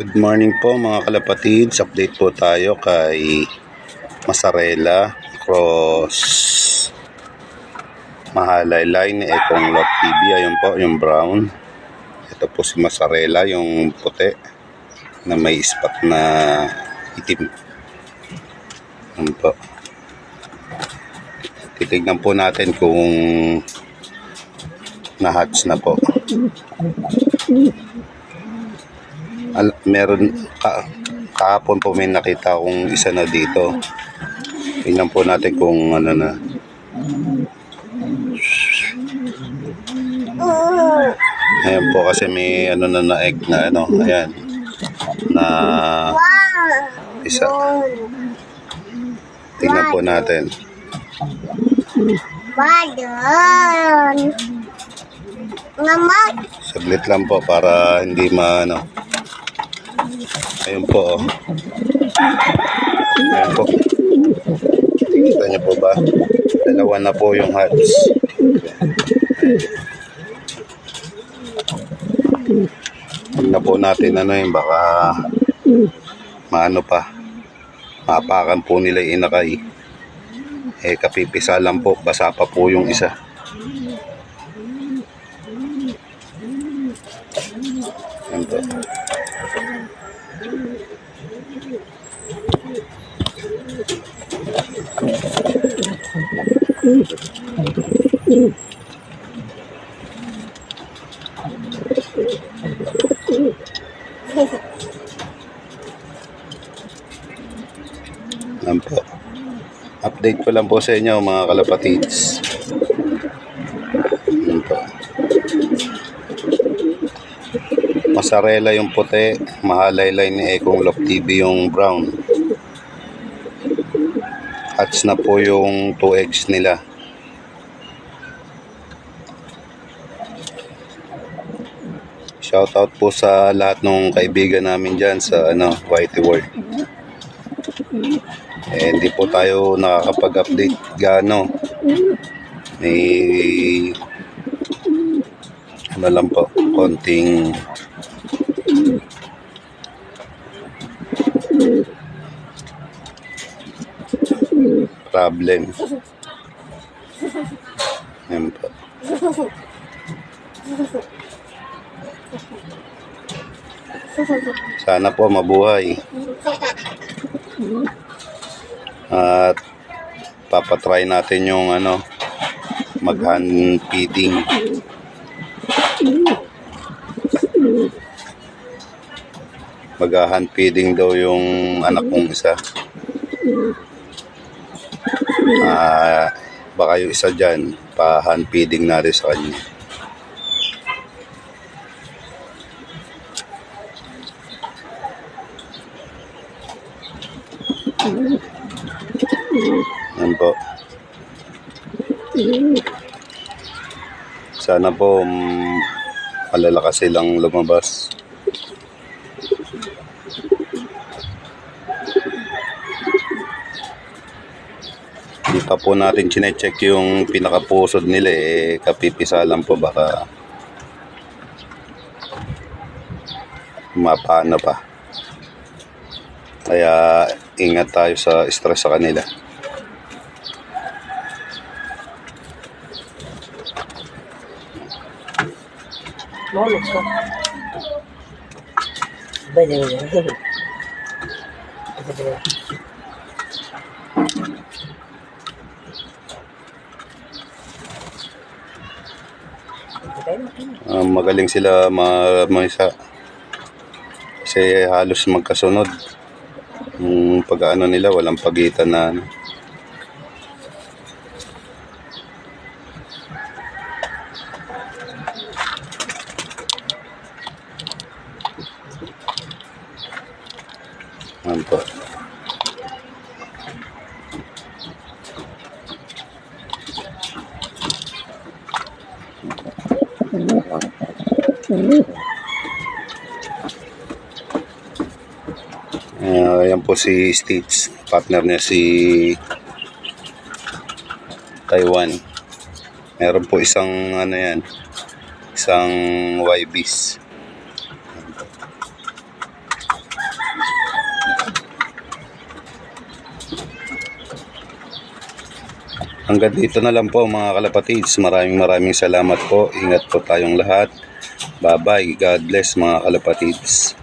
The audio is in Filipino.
Good morning po mga kalapatids. Update po tayo kay Masarela Cross Mahalay Line Ekong Lot TV. Ayun po yung brown. Ito po si Masarela yung puti na may spot na itim. Ayun po. Titignan po natin kung na-hatch na po. Al- meron ka, kahapon po may nakita akong isa na dito. Tingnan po natin kung ano na. Ayan po kasi may ano na na egg na ano, ayan. Na isa. Tingnan po natin. Balon. Saglit lang po para hindi maano. Ayun po. Oh. Ayun po. Kita niyo po ba? Dalawa na po yung hats. Tingnan po natin ano yun, baka maano pa. Mapakan po nila yung inakay. Eh kapipisa lang po, basa pa po yung isa. Yan po. Yan. Update ko lang po sa inyo mga kalapatids. Yan po. Masarela yung puti, mahalay line ni Ekong Lock TV yung brown. Hatch na po yung 2 eggs nila. Shout out po sa lahat ng kaibigan namin dyan sa ano, Whitey World. Eh, hindi po tayo nakakapag-update gaano. May ano lang po, konting problem. Yan po. Sana po mabuhay. At papatry natin yung ano, mag-hand feeding. Mag-hand feeding daw yung anak kong isa. Ah, baka yung isa dyan, pa-hand feeding natin sa kanya. Yan po. Sana po mm, malalakas silang lumabas. Pa po natin chinecheck yung pinakapusod nila eh. Kapipisa lang po baka mapano pa. Kaya ingat tayo sa stress sa kanila. Molot ka. Bale, bale. Ah, magaling sila mga, mga isa. Kasi halos magkasunod. Yung pag-ano nila, walang pagitan na ano. Yan po. Ah, yan po si Stitch. Partner niya si Taiwan. Meron po isang ano yan. Isang YBs. Hanggang dito na lang po mga kalapatids. Maraming maraming salamat po. Ingat po tayong lahat. Bye-bye. God bless mga kalapatids.